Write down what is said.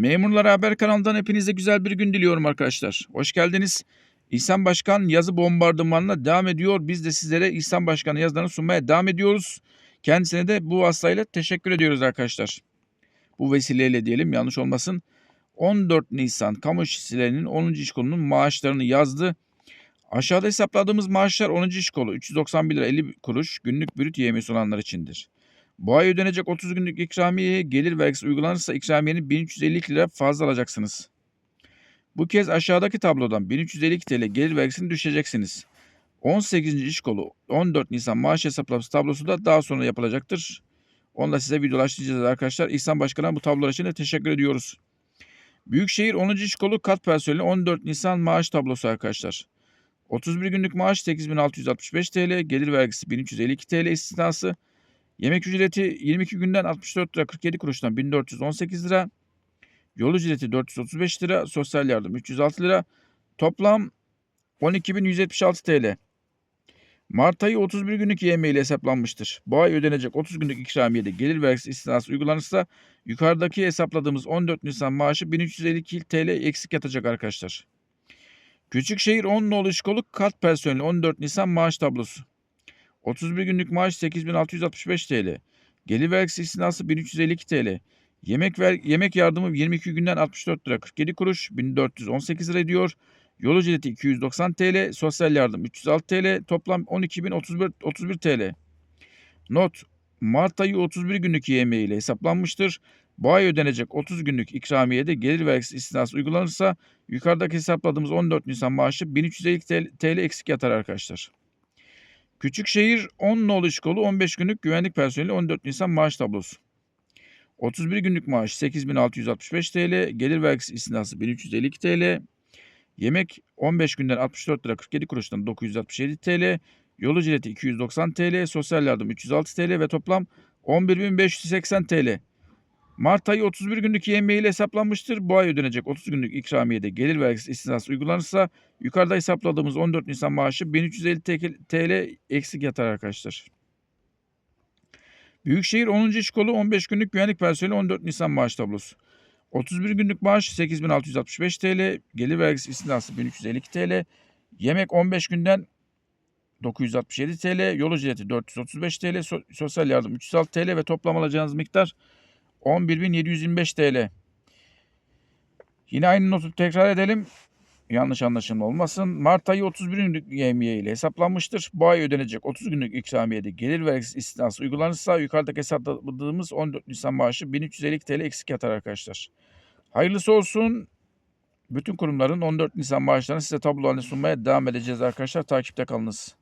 Memurlar Haber kanalından hepinize güzel bir gün diliyorum arkadaşlar. Hoş geldiniz. İhsan Başkan yazı bombardımanına devam ediyor. Biz de sizlere İhsan Başkan'ın yazılarını sunmaya devam ediyoruz. Kendisine de bu vasıtayla teşekkür ediyoruz arkadaşlar. Bu vesileyle diyelim yanlış olmasın. 14 Nisan kamu işçilerinin 10. iş kolunun maaşlarını yazdı. Aşağıda hesapladığımız maaşlar 10. iş kolu 391 lira 50 kuruş günlük brüt yemesi olanlar içindir. Bu ay ödenecek 30 günlük ikramiyeye gelir vergisi uygulanırsa ikramiyenin 1352 lira fazla alacaksınız. Bu kez aşağıdaki tablodan 1352 TL gelir vergisini düşeceksiniz. 18. iş kolu 14 Nisan maaş hesaplaması tablosu da daha sonra yapılacaktır. Onu da size videolaştıracağız arkadaşlar. İhsan Başkan'a bu tablolar için de teşekkür ediyoruz. Büyükşehir 10. iş kolu kat personeli 14 Nisan maaş tablosu arkadaşlar. 31 günlük maaş 8665 TL, gelir vergisi 1352 TL istisnası, Yemek ücreti 22 günden 64 lira 47 kuruştan 1418 lira. Yol ücreti 435 lira. Sosyal yardım 306 lira. Toplam 12.176 TL. Mart ayı 31 günlük YM ile hesaplanmıştır. Bu ay ödenecek 30 günlük ikramiyede gelir vergisi istinası uygulanırsa yukarıdaki hesapladığımız 14 Nisan maaşı 1352 TL eksik yatacak arkadaşlar. Küçükşehir 10 nolu işkolu kat personeli 14 Nisan maaş tablosu. 31 günlük maaş 8665 TL. Gelir vergisi istinası 1352 TL. Yemek ver, yemek yardımı 22 günden 64 lira 47 kuruş 1418 lira ediyor. Yol ücreti 290 TL, sosyal yardım 306 TL, toplam 12.031 31 TL. Not: Mart ayı 31 günlük YM ile hesaplanmıştır. Bu ay ödenecek 30 günlük ikramiyede gelir vergisi istinası uygulanırsa yukarıdaki hesapladığımız 14 Nisan maaşı 1350 TL, TL eksik yatar arkadaşlar. Küçükşehir 10 nolu kolu 15 günlük güvenlik personeli 14 Nisan maaş tablosu. 31 günlük maaş 8665 TL, gelir vergisi istinası 1352 TL, yemek 15 günden 64 lira 47 kuruştan 967 TL, yol ücreti 290 TL, sosyal yardım 306 TL ve toplam 11.580 TL. Mart ayı 31 günlük YM ile hesaplanmıştır. Bu ay ödenecek 30 günlük ikramiyede gelir vergisi istinası uygulanırsa yukarıda hesapladığımız 14 Nisan maaşı 1350 TL eksik yatar arkadaşlar. Büyükşehir 10. iş kolu 15 günlük güvenlik personeli 14 Nisan maaş tablosu. 31 günlük maaş 8665 TL, gelir vergisi istinası 1352 TL, yemek 15 günden 967 TL, yol ücreti 435 TL, so- sosyal yardım 306 TL ve toplam alacağınız miktar 11.725 TL. Yine aynı notu tekrar edelim. Yanlış anlaşılma olmasın. Mart ayı 31 günlük yemiye ile hesaplanmıştır. Bu ay ödenecek 30 günlük ikramiyede gelir vergisi istinası uygulanırsa yukarıdaki hesapladığımız 14 Nisan maaşı 1350 TL eksik yatar arkadaşlar. Hayırlısı olsun. Bütün kurumların 14 Nisan maaşlarını size tablo halinde sunmaya devam edeceğiz arkadaşlar. Takipte kalınız.